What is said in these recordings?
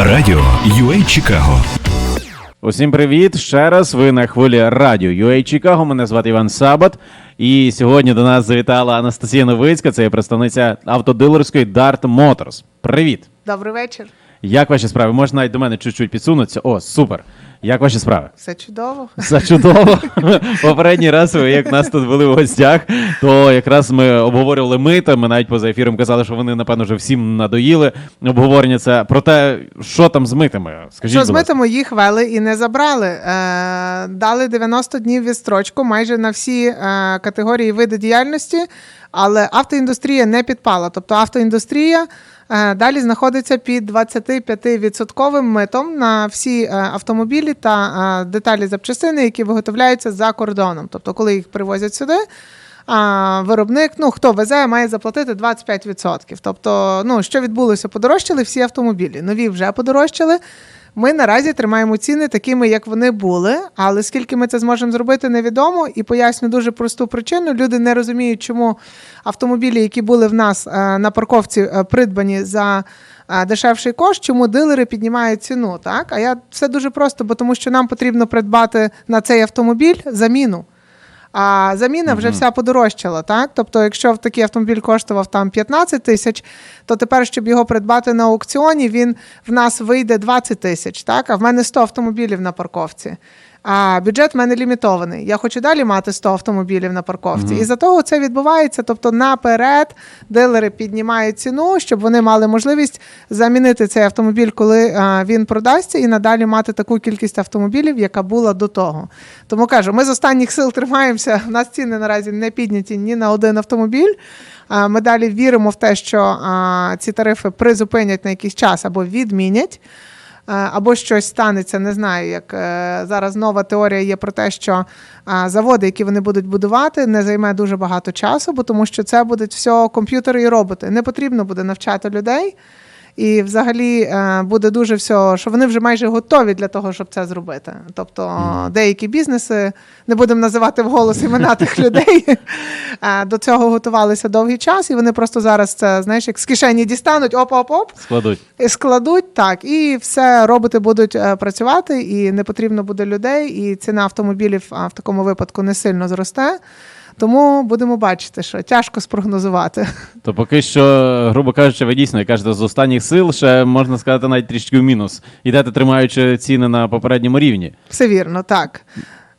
Радіо UA Чикаго. Усім привіт! Ще раз ви на хвилі радіо UA Чикаго. Мене звати Іван Сабат. І сьогодні до нас завітала Анастасія Новицька, це є представниця автодилерської Dart Motors. Привіт! Добрий вечір. Як ваші справи? Можна навіть до мене чуть-чуть підсунутися. О, супер! Як ваші справи? Все чудово. Все чудово. Попередній раз, ви як нас тут були в гостях, то якраз ми обговорювали мита. Ми навіть поза ефіром казали, що вони, напевно, вже всім надоїли. Обговорення це про те, що там з митами. Скажіть, Що з митами їх вели і не забрали. Е, дали 90 днів відстрочку майже на всі е, категорії види діяльності, але автоіндустрія не підпала. Тобто автоіндустрія е, далі знаходиться під 25% митом на всі е, автомобілі та е, деталі запчастини, які виготовляються за кордоном. Тобто, коли їх привозять сюди. А виробник, ну хто везе, має заплатити 25%. Тобто, ну що відбулося? Подорожчали всі автомобілі. Нові вже подорожчали. Ми наразі тримаємо ціни такими, як вони були. Але скільки ми це зможемо зробити, невідомо. І поясню дуже просту причину. Люди не розуміють, чому автомобілі, які були в нас е, на парковці, е, придбані за. е, Дешевший кошт, чому дилери піднімають ціну, так? А я все дуже просто, бо тому що нам потрібно придбати на цей автомобіль заміну. А заміна вже вся подорожчала, так? Тобто, якщо такий автомобіль коштував там 15 тисяч, то тепер, щоб його придбати на аукціоні, він в нас вийде 20 тисяч, так? А в мене 100 автомобілів на парковці. А бюджет в мене лімітований. Я хочу далі мати 100 автомобілів на парковці. І за того це відбувається. Тобто, наперед дилери піднімають ціну, щоб вони мали можливість замінити цей автомобіль, коли а, він продасться, і надалі мати таку кількість автомобілів, яка була до того. Тому кажу, ми з останніх сил тримаємося. У нас ціни наразі не підняті ні на один автомобіль. Ми далі віримо в те, що а, ці тарифи призупинять на якийсь час або відмінять. Е, Або щось станеться, не знаю, як е, зараз нова теорія є про те, що е, заводи, які вони будуть будувати, не займе дуже багато часу, бо тому що це будуть все комп'ютери і роботи. Не потрібно буде навчати людей. І взагалі е, буде дуже все, що вони вже майже готові для того, щоб це зробити. Тобто деякі бізнеси, не будемо називати вголос імена тих людей, е, до цього готувалися довгий час, і вони просто зараз це, знаєш, як з кишені дістануть, оп-оп-оп, Складуть. і складуть так, і все роботи будуть е, працювати, і не потрібно буде людей, і ціна автомобілів в такому випадку не сильно зросте. Тому будемо бачити, що тяжко спрогнозувати. То поки що, грубо кажучи, ви дійсно, як кажете, з останніх сил ще можна сказати навіть трішки в мінус. Ідете тримаючи ціни на попередньому рівні. Все вірно, так.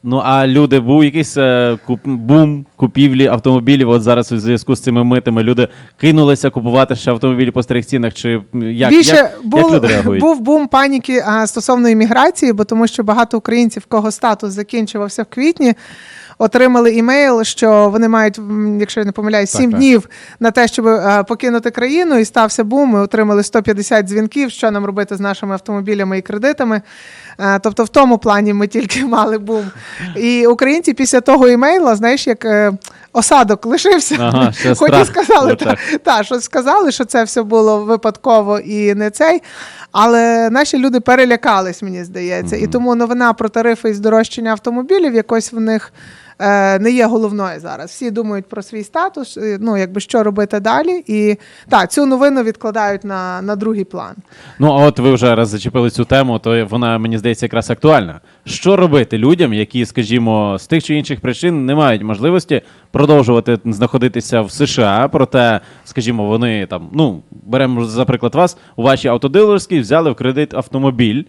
Ну а люди, був якийсь е, куп, бум купівлі автомобілів. От зараз у зв'язку з цими митами люди кинулися купувати ще автомобілі по старих цінах. Чи як, Більше як, був, як люди реагують? був бум паніки а, стосовно імміграції, бо тому що багато українців, кого статус закінчувався в квітні. Отримали імейл, що вони мають, якщо я не помиляюсь, Так, 7 так. днів на те, щоб е, покинути країну, і стався бум. Ми отримали 150 дзвінків, що нам робити з нашими автомобілями і кредитами. Е, Тобто, в тому плані ми тільки мали бум. І українці після того імейла, знаєш, як е, осадок лишився. Ага, Хоч і сказали, та, та, що сказали, що це все було випадково і не цей. Але наші люди перелякались, мені здається. І тому новина про тарифи і здорожчання автомобілів якось в них не є головною зараз. Всі думають про свій статус, е, ну якби що робити далі. І так, цю новину відкладають на, на другий план. Ну, а от ви вже раз зачепили цю тему, то вона мені здається якраз актуальна. Що робити людям, які, скажімо, з тих чи інших причин не мають можливості продовжувати знаходитися в США, проте, скажімо, вони там, ну, беремо за приклад вас, у вашій автодилерській взяли в кредит автомобіль.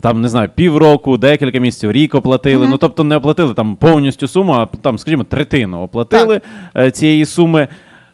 Там не знаю, півроку, декілька місяців, рік оплатили. Ну тобто не оплатили там повністю суму, а там, скажімо, третину оплатили е, цієї суми.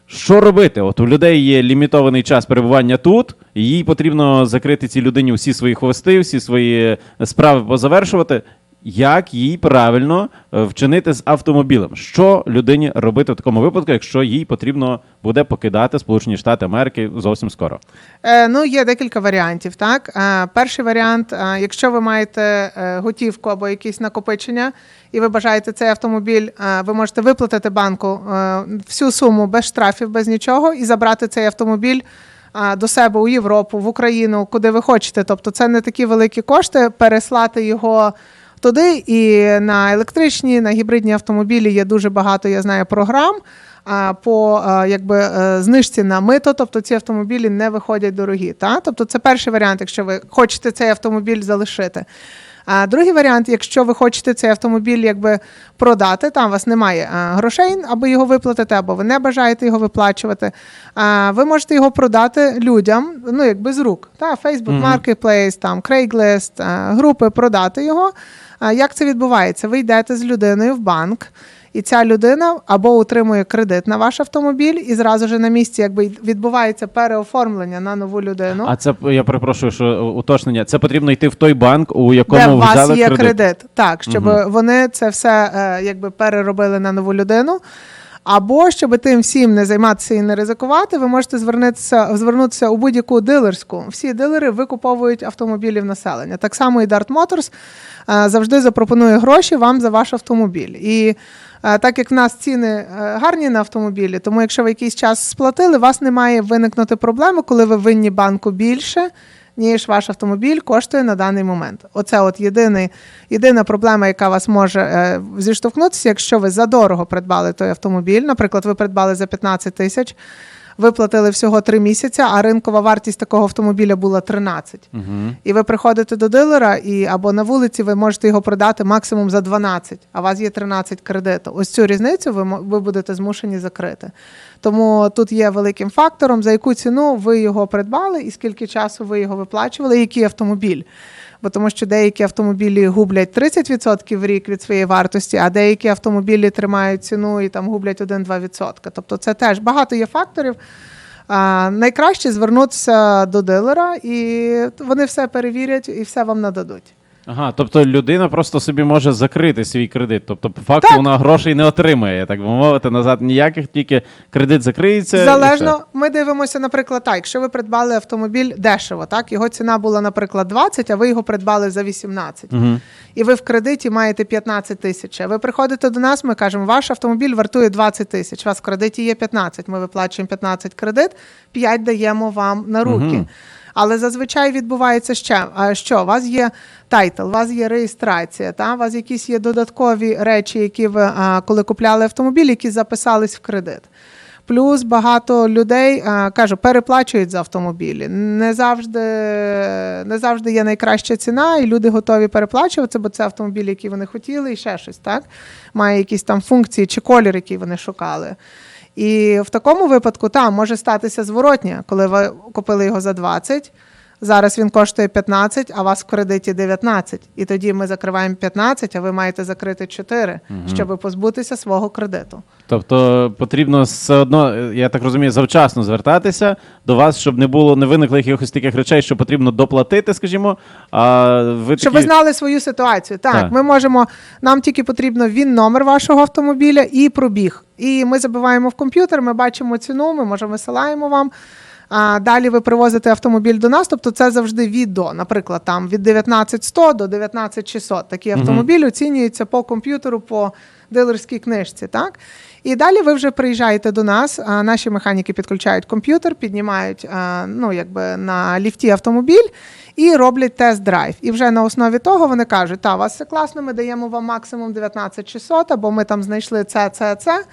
Що робити? От у людей є лімітований час перебування тут, і їй потрібно закрити цій людині всі свої хвости, всі свої справи позавершувати. Як їй правильно е, вчинити з автомобілем? Що людині робити в такому випадку, якщо їй потрібно буде покидати Сполучені Штати Америки зовсім скоро? Е, ну, є декілька варіантів. Так, е, перший варіант, е, якщо ви маєте е, готівку або якісь накопичення, і ви бажаєте цей автомобіль, е, ви можете виплатити банку е, всю суму без штрафів, без нічого, і забрати цей автомобіль. е, До себе у Європу, в Україну, куди ви хочете. Тобто, це не такі великі кошти, переслати його туди. І на електричні, на гібридні автомобілі є дуже багато, я знаю, програм. по якби, е, знижці на мито, тобто ці автомобілі не виходять дорогі. Та? Тобто це перший варіант, якщо ви хочете цей автомобіль залишити. А другий варіант, якщо ви хочете цей автомобіль якби продати, там у вас немає грошей, аби його виплатити, або ви не бажаєте його виплачувати. А, ви можете його продати людям, ну якби з рук. Та, Facebook Marketplace, там Craigslist, групи продати його. Як це відбувається? Ви йдете з людиною в банк. І ця людина або утримує кредит на ваш автомобіль, і зразу ж на місці якби відбувається переоформлення на нову людину. А це я перепрошую, що уточнення. Це потрібно йти в той банк, у якому де вас взяли є кредит. кредит. Так, щоб вони це все е, якби переробили на нову людину. Або щоб тим всім не займатися і не ризикувати, ви можете звернутися, звернутися у будь-яку дилерську. Всі дилери викуповують автомобілів населення. Так само і Dart Motors е, завжди запропонує гроші вам за ваш автомобіль. І е, так як в нас ціни е, гарні на автомобілі, тому якщо ви якийсь час сплатили, у вас не має виникнути проблеми, коли ви винні банку більше, ніж ваш автомобіль коштує на даний момент. Оце от єдиний, єдина проблема, яка вас може е, зіштовхнутися, якщо ви задорого придбали той автомобіль. Наприклад, ви придбали за 15 тисяч, виплатили всього 3 місяці, а ринкова вартість такого автомобіля була 13. Угу. І ви приходите до дилера, і або на вулиці ви можете його продати максимум за 12, а у вас є 13 кредиту. Ось цю різницю ви, ви будете змушені закрити. Тому тут є великим фактором, за яку ціну ви його придбали, і скільки часу ви його виплачували, і який автомобіль. Бо тому що деякі автомобілі гублять 30% в рік від своєї вартості, а деякі автомобілі тримають ціну і там гублять 1-2%. Тобто це теж багато є факторів. А, найкраще звернутися до дилера, і вони все перевірять і все вам нададуть. Ага, тобто людина просто собі може закрити свій кредит. Тобто, по факту, Так. вона грошей не отримає, так би мовити, назад ніяких, тільки кредит закриється. і все. Залежно, ми дивимося, наприклад, так, якщо ви придбали автомобіль дешево, так його ціна була, наприклад, 20, а ви його придбали за 18. Мгм. І ви в кредиті маєте 15 тисяч. А Ви приходите до нас, ми кажемо, ваш автомобіль вартує 20 тисяч. У вас в кредиті є 15. Ми виплачуємо 15 кредит, 5 даємо вам на руки. Але зазвичай відбувається ще що? У вас є тайтл, у вас є реєстрація, та? у вас якісь є додаткові речі, які ви коли купляли автомобіль, які записались в кредит. Плюс багато людей кажу, переплачують за автомобілі. Не завжди, не завжди є найкраща ціна, і люди готові переплачувати, бо це автомобілі, які вони хотіли, і ще щось, так? Має якісь там функції чи колір, який вони шукали. І в такому випадку там може статися зворотня, коли ви купили його за 20, зараз він коштує 15, а у вас в кредиті 19. І тоді ми закриваємо 15, а ви маєте закрити 4, щоб позбутися свого кредиту. Тобто потрібно все одно, е, я так розумію, завчасно звертатися до вас, щоб не було, не виникло якихось таких речей, що потрібно доплатити, скажімо. А ви Щоб такі... ви знали свою ситуацію. Так, Так. ми можемо. Нам тільки потрібно він номер вашого автомобіля і пробіг. І ми забиваємо в комп'ютер, ми бачимо ціну, ми можемо висилаємо вам. А далі ви привозите автомобіль до нас, тобто це завжди від до. Наприклад, там від 19100 до 19600. Такі автомобілі оцінюються по комп'ютеру, по дилерській книжці. Так? І далі ви вже приїжджаєте до нас. А наші механіки підключають комп'ютер, піднімають а, ну, якби на ліфті автомобіль і роблять тест-драйв. І вже на основі того вони кажуть: та, у вас все класно, ми даємо вам максимум 19600, або ми там знайшли це, це, це.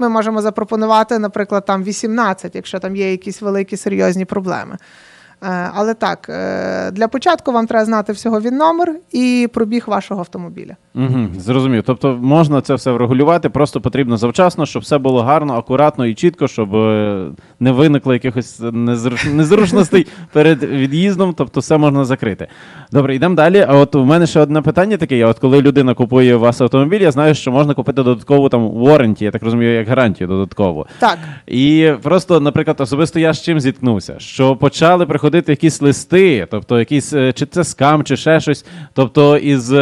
Ми можемо запропонувати, наприклад, там 18, якщо там є якісь великі серйозні проблеми. Е, Але так, е, для початку вам треба знати всього він номер і пробіг вашого автомобіля. Угу, зрозумів. Тобто можна це все врегулювати, просто потрібно завчасно, щоб все було гарно, акуратно і чітко, щоб е, не виникло якихось незруч... незручностей перед від'їздом, тобто все можна закрити. Добре, йдемо далі. А от у мене ще одне питання таке: є. От коли людина купує у вас автомобіль, я знаю, що можна купити додаткову там warranty, я так розумію, як гарантію додаткову. Так. І просто, наприклад, особисто я з чим зіткнувся, що почали приходити якісь листи, тобто якісь е, чи це скам, чи ще щось, тобто із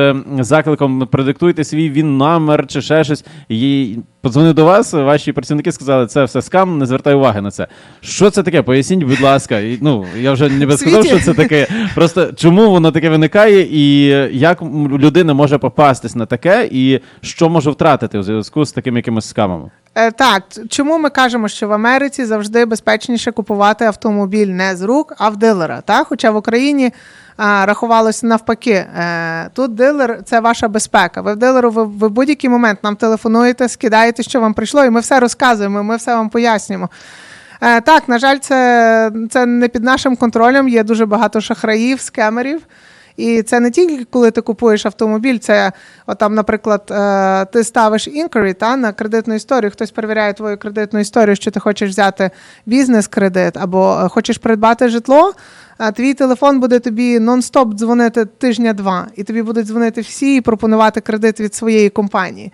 закликом продиктуйте свій він номер чи ще щось. І подзвонив до вас, ваші працівники сказали, це все скам, не звертай уваги на це. Що це таке? Поясніть, будь ласка. І, ну я вже не сказав, що це таке. Просто чому воно таке виникає, і як людина може попастись на таке, і що може втратити у зв'язку з такими якимись скамами? Е, Так, чому ми кажемо, що в Америці завжди безпечніше купувати автомобіль не з рук, а в дилера. Так? Хоча в Україні а, рахувалося навпаки. Е, тут дилер це ваша безпека. Ви в дилеру ви, ви в будь-який момент нам телефонуєте, скидаєте. Перевіряєте, що вам прийшло, і ми все розказуємо, ми все вам пояснюємо. Е, так, на жаль, це, це не під нашим контролем. Є дуже багато шахраїв, скемерів. І це не тільки коли ти купуєш автомобіль, це от там, наприклад, е, ти ставиш інквері та на кредитну історію. Хтось перевіряє твою кредитну історію, що ти хочеш взяти бізнес-кредит або е, хочеш придбати житло. А твій телефон буде тобі нон-стоп дзвонити тижня-два, і тобі будуть дзвонити всі і пропонувати кредит від своєї компанії.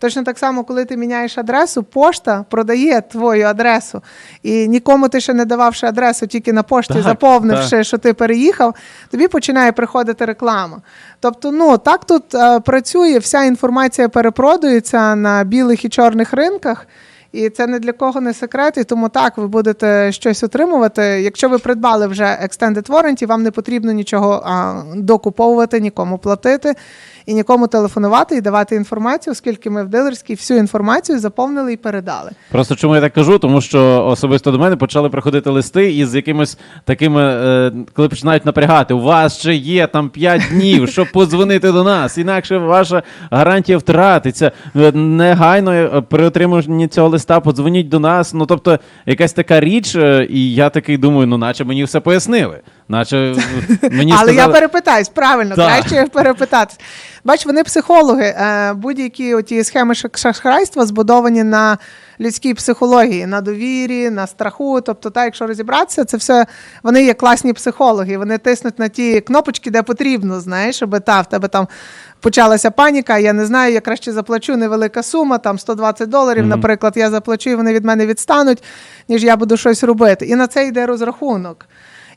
Точно так само, коли ти міняєш адресу, пошта продає твою адресу. І нікому ти ще не дававши адресу, тільки на пошті Так, заповнивши, так. що ти переїхав, тобі починає приходити реклама. Тобто, ну так тут е, працює, вся інформація перепродується на білих і чорних ринках. І це не для кого не секрет, і тому так ви будете щось отримувати. Якщо ви придбали вже Extended Warranty, вам не потрібно нічого а, докуповувати, нікому платити і нікому телефонувати і давати інформацію, оскільки ми в дилерській всю інформацію заповнили і передали. Просто чому я так кажу? Тому що особисто до мене почали приходити листи із якимись такими, е, коли починають напрягати, у вас ще є там 5 днів, щоб подзвонити до нас, інакше ваша гарантія втратиться. Е, Негайно е, при отриманні цього листа подзвоніть до нас. Ну тобто, якась така річ, і я такий думаю, ну наче мені все пояснили. Наче е, мені Але я перепитаюсь, правильно, краще перепитатись. Бач, вони психологи. Е, Будь-які оті схеми шах- шахрайства збудовані на людській психології, на довірі, на страху. Тобто, так, якщо розібратися, це все вони є класні психологи. Вони тиснуть на ті кнопочки, де потрібно, знаєш, щоб та в тебе там. Почалася паніка, я не знаю, я краще заплачу невелика сума, там 120 доларів, наприклад, я заплачу, і вони від мене відстануть, ніж я буду щось робити. І на це йде розрахунок.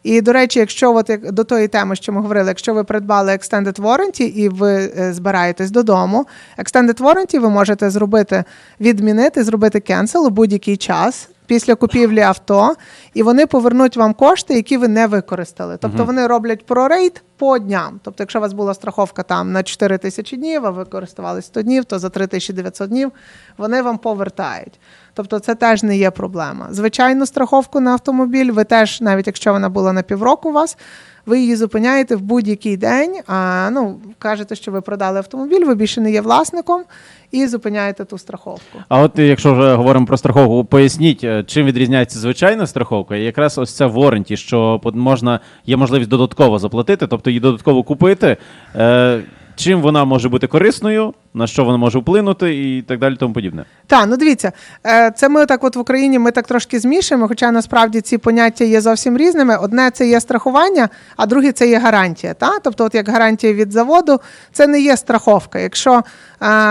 І до речі, якщо от до тої теми, що ми говорили, якщо ви придбали Extended Warranty і ви е, збираєтесь додому, Extended Warranty ви можете зробити, відмінити, зробити cancel у будь-який час. Після купівлі авто, і вони повернуть вам кошти, які ви не використали. Тобто вони роблять прорейд по дням. Тобто, якщо у вас була страховка там на 4 тисячі днів, а ви користували 100 днів, то за 3900 днів вони вам повертають. Тобто це теж не є проблема. Звичайну страховку на автомобіль, ви теж, навіть якщо вона була на півроку у вас, ви її зупиняєте в будь-який день. А ну кажете, що ви продали автомобіль, ви більше не є власником, і зупиняєте ту страховку. А от якщо вже говоримо про страховку, поясніть, е, чим відрізняється звичайна страховка, і якраз ось ця воренті, що можна є можливість додатково заплатити, тобто її додатково купити. Е, чим вона може бути корисною, на що вона може вплинути, і так далі, тому подібне. Так, ну дивіться, е, це ми так от в Україні ми так трошки змішуємо, хоча насправді ці поняття є зовсім різними. Одне це є страхування, а друге це є гарантія. Та? Тобто, от як гарантія від заводу, це не є страховка. Якщо е,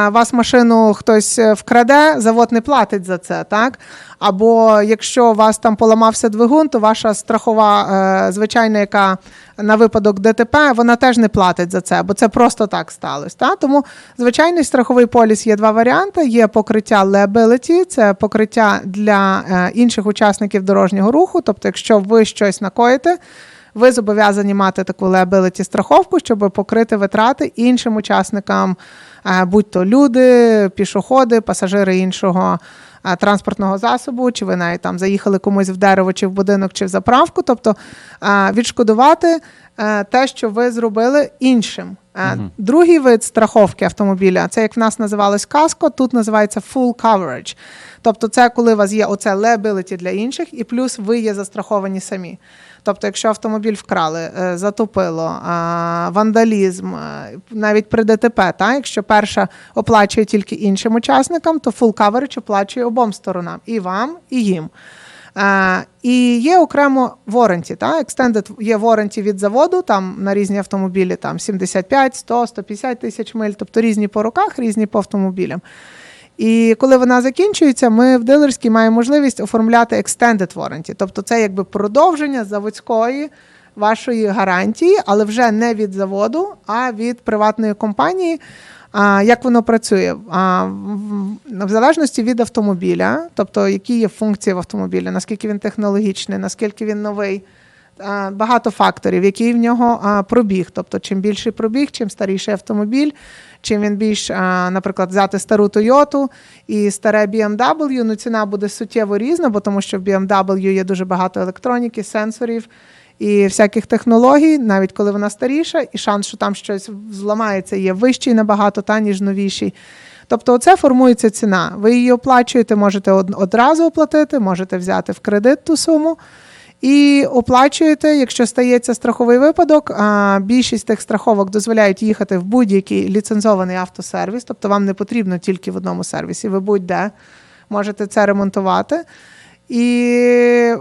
вас машину хтось е, вкраде, завод не платить за це, так? Або якщо у вас там поламався двигун, то ваша страхова, е, звичайна, яка на випадок ДТП, вона теж не платить за це, бо це просто так сталося. Та? Тому звичайний страховий поліс є два варіанти: є покриття liability, це покриття для е, інших учасників дорожнього руху. Тобто, якщо ви щось накоїте, ви зобов'язані мати таку liability страховку, щоб покрити витрати іншим учасникам, е, будь-то люди, пішоходи, пасажири іншого транспортного засобу, чи ви навіть там заїхали комусь в дерево, чи в будинок, чи в заправку. Тобто е, відшкодувати е, те, що ви зробили іншим. Е, Другий вид страховки автомобіля, це як в нас називалось каско, тут називається full coverage. Тобто, це коли у вас є оце liability для інших, і плюс ви є застраховані самі. Тобто, якщо автомобіль вкрали, е, затопило, вандалізм, е, навіть при ДТП, та, якщо перша оплачує тільки іншим учасникам, то full coverage оплачує обом сторонам і вам, і їм. Е, і є окремо warranty, та? Extended є warranty від заводу, там на різні автомобілі там 75, 100, 150 тисяч миль, тобто різні по роках, різні по автомобілям. І коли вона закінчується, ми в дилерській маємо можливість оформляти extended warranty. Тобто це якби продовження заводської вашої гарантії, але вже не від заводу, а від приватної компанії. А, як воно працює? А, в, залежності від автомобіля, тобто які є функції в автомобілі, наскільки він технологічний, наскільки він новий. а, Багато факторів, який в нього пробіг. Тобто, чим більший пробіг, чим старіший автомобіль, чим він більш, наприклад, взяти стару Toyota і старе BMW, ну ціна буде суттєво різна, бо тому що в BMW є дуже багато електроніки, сенсорів і всяких технологій, навіть коли вона старіша, і шанс, що там щось зламається, є вищий набагато, та ніж новіший. Тобто, оце формується ціна. Ви її оплачуєте, можете одразу оплатити, можете взяти в кредит ту суму. І оплачуєте, якщо стається страховий випадок. А більшість тих страховок дозволяють їхати в будь-який ліцензований автосервіс, тобто вам не потрібно тільки в одному сервісі. Ви будь-де можете це ремонтувати. І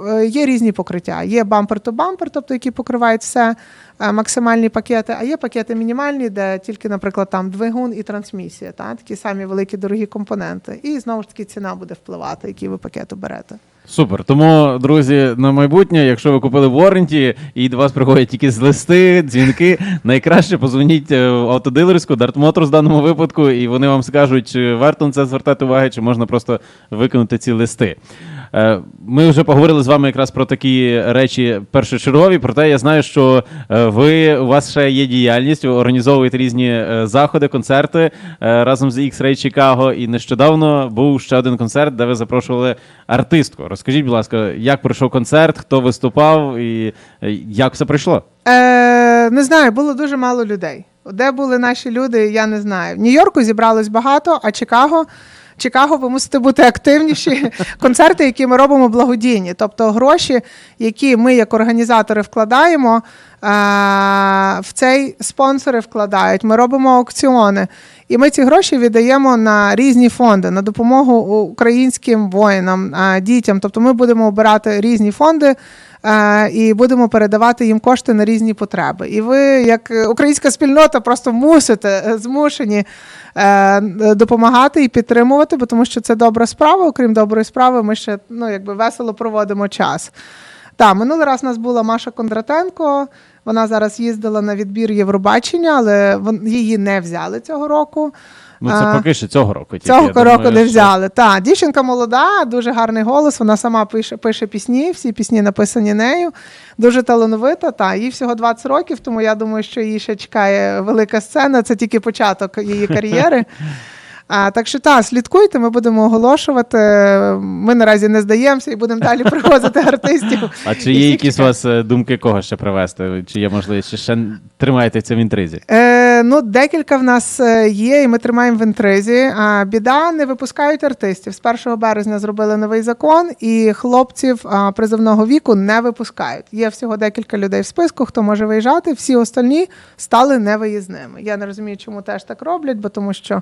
е, є різні покриття. Є бампер-то-бампер, тобто які покривають все е, максимальні пакети, а є пакети мінімальні, де тільки, наприклад, там двигун і трансмісія, та? такі самі великі дорогі компоненти. І знову ж таки ціна буде впливати, який ви пакет оберете. Супер. Тому, друзі, на майбутнє, якщо ви купили в і до вас приходять якісь листи, дзвінки, найкраще позвоніть е, в автодилерську Dart Motors в даному випадку, і вони вам скажуть, чи варто на це звертати уваги, чи можна просто виконати ці листи. Е, Ми вже поговорили з вами якраз про такі речі першочергові. Проте я знаю, що е, ви у вас ще є діяльність, організовуєте різні е, заходи, концерти разом з X-Ray Chicago. І нещодавно був ще один концерт, де ви запрошували артистку. Розкажіть, будь ласка, як пройшов концерт, хто виступав і як все пройшло? Е, не знаю, було дуже мало людей. Де були наші люди, я не знаю. В Нью-Йорку зібралось багато, а Чикаго. Чикаго, ви мусите бути активніші. Концерти, які ми робимо благодійні. Тобто гроші, які ми як організатори вкладаємо, е, в цей спонсори вкладають. Ми робимо аукціони. І ми ці гроші віддаємо на різні фонди, на допомогу українським воїнам, дітям. Тобто ми будемо обирати різні фонди. е, І будемо передавати їм кошти на різні потреби. І ви, як українська спільнота, просто мусите е, змушені е, допомагати і підтримувати, бо тому що це добра справа. Окрім доброї справи, ми ще ну, якби весело проводимо час. Так, минулий раз у нас була Маша Кондратенко. Вона зараз їздила на відбір Євробачення, але її не взяли цього року. Ну це поки що цього року. Тільки, Цього думаю, року не що- взяли. Так, дівчинка молода, дуже гарний голос. Вона сама пише, пише пісні, всі пісні написані нею. Дуже талановита. Та їй всього 20 років, тому я думаю, що її ще чекає велика сцена. Це тільки початок її кар'єри. А, так що так, слідкуйте, ми будемо оголошувати. Ми наразі не здаємося і будемо далі привозити артистів. А чи є якісь у вас е, думки, кого ще привезти? Чи є можливість, чи ще тримаєте це в інтризі? Е, ну, декілька в нас е, є, і ми тримаємо в інтризі. А, біда не випускають артистів. З 1 березня зробили новий закон, і хлопців а, призовного віку не випускають. Є всього декілька людей в списку, хто може виїжджати. Всі остальні стали невиїзними. Я не розумію, чому теж так роблять, бо тому що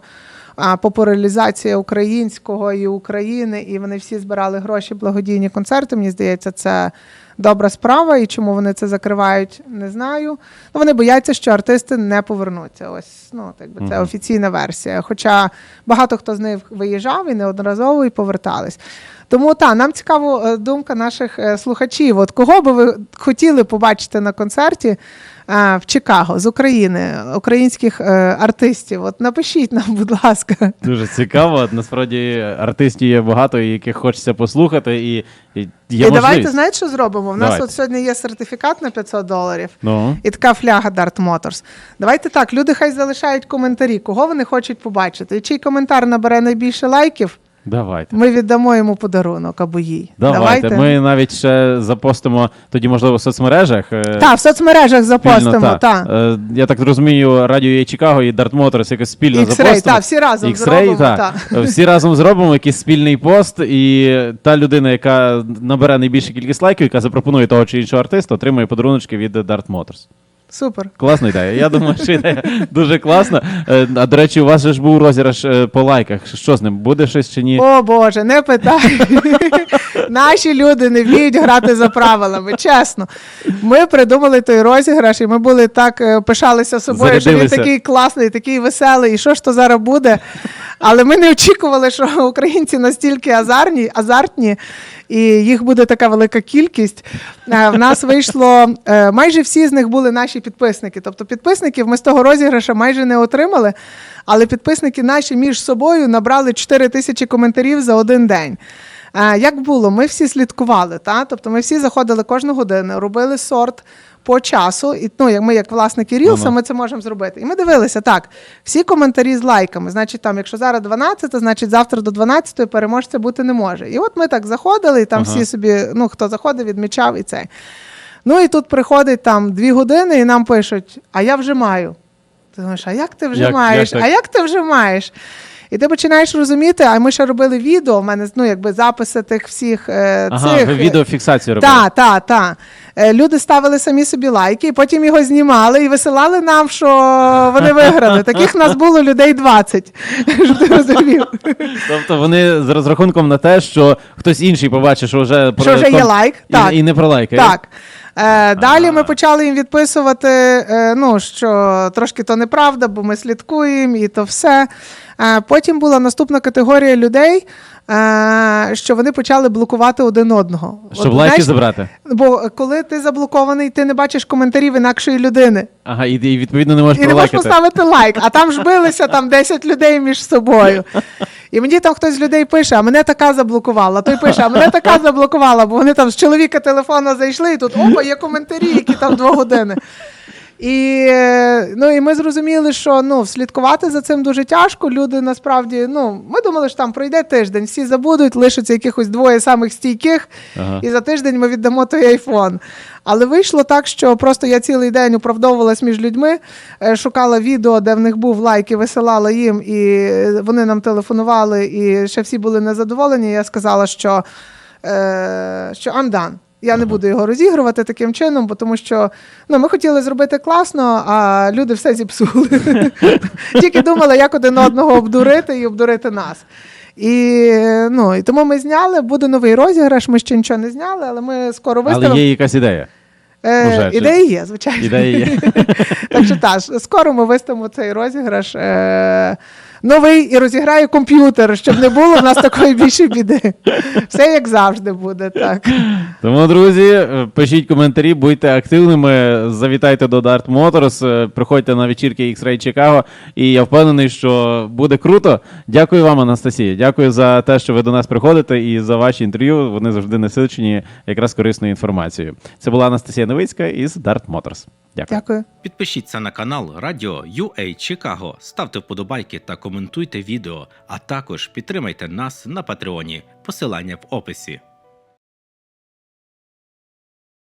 популяризація українського і України, і вони всі збирали гроші, благодійні концерти. Мені здається, це добра справа. І чому вони це закривають, не знаю. Ну, вони бояться, що артисти не повернуться. Ось ну, так би це офіційна версія. Хоча багато хто з них виїжджав і неодноразово і повертались. Тому та нам цікава е, думка наших е, слухачів. От кого би ви хотіли побачити на концерті в Чикаго з України, українських е, артистів? От напишіть нам, будь ласка. Дуже цікаво. Насправді артистів є багато, яких хочеться послухати, і, і є і можливість. давайте знаєте, що зробимо? У нас от сьогодні є сертифікат на 500 доларів. Ну, І така фляга Dart Motors. Давайте так, люди хай залишають коментарі, кого вони хочуть побачити. І чий коментар набере найбільше лайків, давайте. ми віддамо йому подарунок або їй. Давайте. Ми навіть ще запостимо тоді, можливо, в соцмережах. е, Так, в соцмережах запостимо. Так. Е, Я так розумію, радіо є Чикаго і Dart Motors якось спільно X-Ray, запостимо. так, всі разом X-Ray, зробимо. так. так. Всі разом зробимо якийсь спільний пост, і та людина, яка набере найбільшу кількість лайків, яка запропонує того чи іншого артиста, отримує подаруночки від Dart Motors. Супер. Класна ідея. Я думаю, що ідея дуже класна. Е, А до речі, у вас же ж був розіграш е, по лайках. Що з ним? Буде щось чи ні? О Боже, не питай. Наші люди не вміють грати за правилами. Чесно. Ми придумали той розіграш, і ми були так е, пишалися собою, що він такий класний, такий веселий. І що ж то зараз буде? Але ми не очікували, що українці настільки азарні, азартні, і їх буде така велика кількість. Е, В нас вийшло е, майже всі з них були наші підписники. Тобто підписників ми з того розіграша майже не отримали, але підписники наші між собою набрали 4 тисячі коментарів за один день. Е, Як було? Ми всі слідкували, та? тобто ми всі заходили кожну годину, робили сорт по часу, і ну, як ми, як власники Рілса, Ну-ну. ми це можемо зробити. І ми дивилися так: всі коментарі з лайками. Значить, там, якщо зараз 12, значить завтра до 12 переможця бути не може. І от ми так заходили, і там Ага. всі собі, ну хто заходив, відмічав і це. Ну і тут приходить там дві години, і нам пишуть: а я вже маю. Ти думаєш, а як ти вже Як- маєш? як а як ти вже маєш? І ти починаєш розуміти, а ми ще робили відео. У мене ну, якби записи тих всіх е, Ага, цих. ви відеофіксацію робили. Так, так, так. Люди ставили самі собі лайки, і потім його знімали і висилали нам, що вони виграли. Таких нас було людей 20. Щоб ти розумів. Тобто вони з розрахунком на те, що хтось інший побачить, що вже, Що вже є лайк. і, Так. і не пролайкає. Так. Е, далі ми почали їм відписувати, е, ну, що трошки то неправда, бо ми слідкуємо і то все. Потім була наступна категорія людей, е, що вони почали блокувати один одного. Щоб От, лайки знаєш, забрати. Бо коли ти заблокований, ти не бачиш коментарів інакшої людини. Ага, і, і відповідно не можеш І не можеш поставити лайк, а там ж билися там 10 людей між собою. І мені там хтось з людей пише, а мене така заблокувала. Той пише, а мене така заблокувала, бо вони там з чоловіка телефона зайшли, і тут опа, є коментарі, які там два години. І, е, ну, і ми зрозуміли, що ну, слідкувати за цим дуже тяжко. Люди насправді, ну, ми думали, що там пройде тиждень, всі забудуть, лишиться якихось двоє самих стійких, Ага. і за тиждень ми віддамо той айфон. Але вийшло так, що просто я цілий день оправдовувалась між людьми, е, шукала відео, де в них був лайк, і висилала їм, і вони нам телефонували, і ще всі були незадоволені. Я сказала, що, е, що I'm done. Я не буду його розігрувати таким чином, бо тому що ну, ми хотіли зробити класно, а люди все зіпсули. Тільки думали, як один одного обдурити і обдурити нас. І, ну, і тому ми зняли, буде новий розіграш, ми ще нічого не зняли, але ми скоро виставимо. Але є якась ідея. Е, чи- ідеї є, звичайно. Ідеї є. так що так, скоро ми виставимо цей розіграш. Е, новий і розіграє комп'ютер, щоб не було в нас такої більше біди. Все як завжди буде, так. Тому, друзі, е, пишіть коментарі, будьте активними, завітайте до Dart Motors, е, приходьте на вечірки X-Ray Chicago, і я впевнений, що буде круто. Дякую вам, Анастасія. Дякую за те, що ви до нас приходите, і за ваші інтерв'ю. Вони завжди насичені якраз корисною інформацією. Це була Анастасія Новицька із Dart Motors. Дякую. Дякую. Підпишіться на канал Радіо UA Чикаго, ставте вподобайки та коментуйте відео, а також підтримайте нас на Патреоні. Посилання в описі.